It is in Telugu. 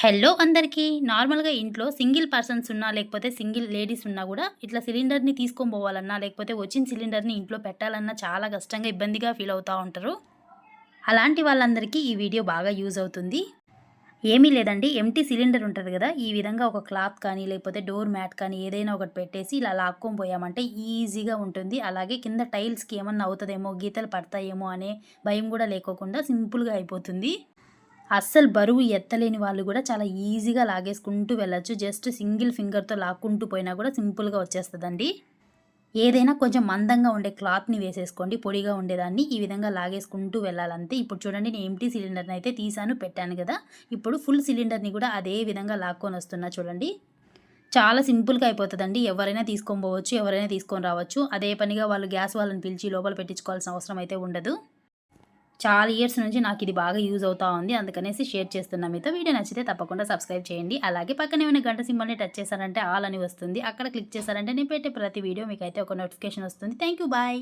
హలో అందరికీ. నార్మల్గా ఇంట్లో సింగిల్ పర్సన్స్ ఉన్నా లేకపోతే సింగిల్ లేడీస్ ఉన్నా కూడా ఇట్లా సిలిండర్ని తీసుకొని పోవాలన్నా లేకపోతే వచ్చిన సిలిండర్ని ఇంట్లో పెట్టాలన్నా చాలా కష్టంగా ఇబ్బందిగా ఫీల్ అవుతూ ఉంటారు. అలాంటి వాళ్ళందరికీ ఈ వీడియో బాగా యూజ్ అవుతుంది. ఏమీ లేదండి. ఎంటీ సిలిండర్ ఉంటుంది కదా ఈ విధంగా ఒక క్లాత్ కానీ లేకపోతే డోర్ మ్యాట్ కానీ ఏదైనా ఒకటి పెట్టేసి ఇలా లాక్కొని పోయామంటే ఈజీగా ఉంటుంది. అలాగే కింద టైల్స్కి ఏమన్నా అవుతుందేమో గీతలు పడతాయేమో అనే భయం కూడా లేకోకుండా సింపుల్గా అయిపోతుంది. అస్సలు బరువు ఎత్తలేని వాళ్ళు కూడా చాలా ఈజీగా లాగేసుకుంటూ వెళ్ళచ్చు. జస్ట్ సింగిల్ ఫింగర్తో లాక్కుంటూ పోయినా కూడా సింపుల్గా వచ్చేస్తుందండి. ఏదైనా కొంచెం మందంగా ఉండే క్లాత్ని వేసేసుకోండి పొడిగా ఉండేదాన్ని. ఈ విధంగా లాగేసుకుంటూ వెళ్ళాలంతే. ఇప్పుడు చూడండి నేను ఎంటీ సిలిండర్ని అయితే తీసాను పెట్టాను కదా. ఇప్పుడు ఫుల్ సిలిండర్ని కూడా అదే విధంగా లాక్కొని వస్తున్నా చూడండి. చాలా సింపుల్గా అయిపోతుందండి. ఎవరైనా తీసుకొని పోవచ్చు ఎవరైనా తీసుకొని రావచ్చు. అదే పనిగా వాళ్ళు గ్యాస్ వాళ్ళని పిలిచి లోపల పెట్టించుకోవాల్సిన అవసరం అయితే ఉండదు. చాలా ఇయర్స్ నుంచి నాకు ఇది బాగా యూజ్ అవుతా ఉంది. అందుకనేసి షేర్ చేస్తున్నా మీతో. వీడియో నచ్చితే తప్పకుండా సబ్స్క్రైబ్ చేయండి. అలాగే పక్కనే ఉన్న గంట సింబల్ని టచ్ చేశారంటే ఆల్ అని వస్తుంది. అక్కడ క్లిక్ చేశారంటే నేను పెట్టే ప్రతి వీడియో మీకు అయితే ఒక నోటిఫికేషన్ వస్తుంది. Thank you bye